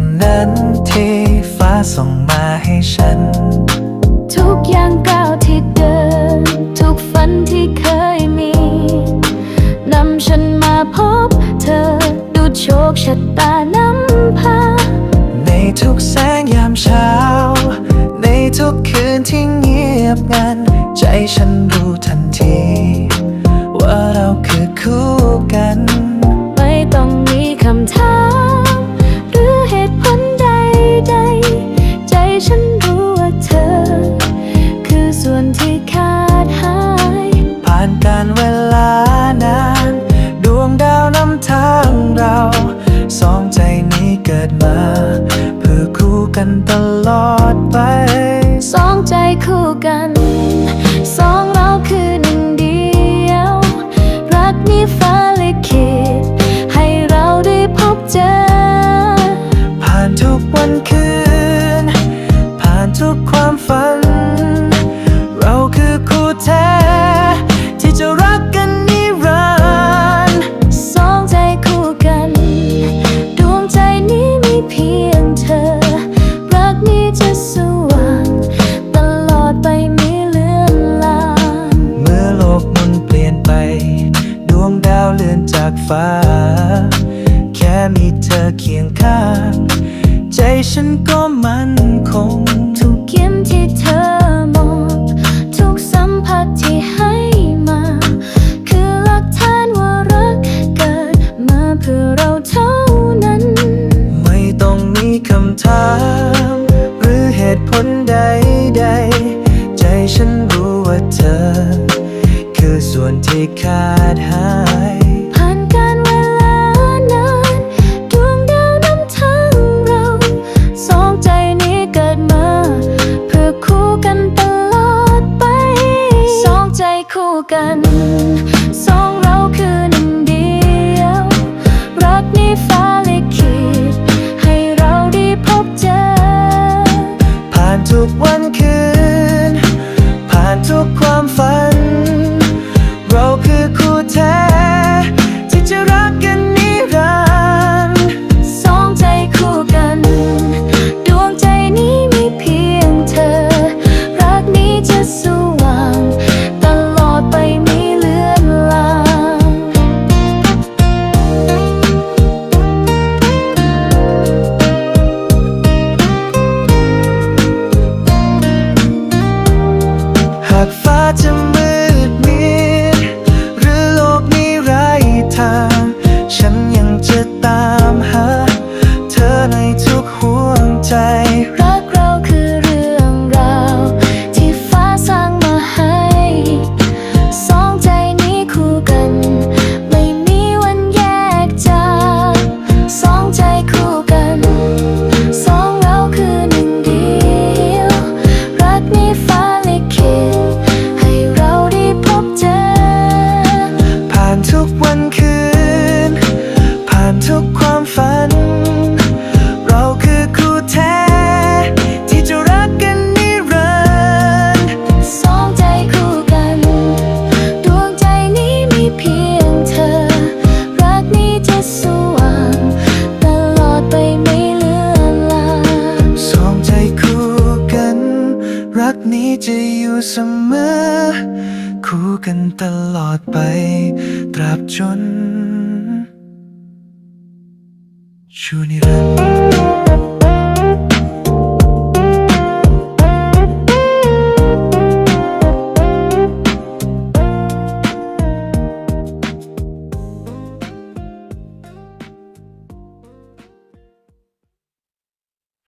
นนั้นที่ฟ้าส่งมาให้ฉัน ทุกอย่างก้าวที่เดิน ทุกฝันที่เคยมีนำฉันมาพบเธอ ดูโชคชะตานำพา ในทุกแสงยามเช้า ในทุกคืนที่เงียบงัน ใจฉันรู้ทันที วันคืน ผ่านทุกความฝัน เราคือคู่แท้ ที่จะรักกันนิรันดร์สองใจคู่กัน ดวงใจนี้มีเพียงเธอ รักนี้จะสว่างตลอดไปไม่เลือนลางเมื่อโลกหมุนเปลี่ยนไป ดวงดาวเลื่อนจากฟ้า แค่มีเธอเคียงข้างใจ ฉันก็มั่นคง ทุกยิ้มที่เธอมอง ทุกสัมผัสที่ให้มา คือหลักฐานว่ารักเกิดมาเพื่อเราเท่านั้น ไม่ต้องมีคำถาม หรือเหตุผลใดๆ ใจฉันรู้ว่าเธอ คือส่วนที่ขาดหาย กัน ตา จะอยู่เสมอ คู่กันตลอดไป ตราบจน ชูนิรันดร์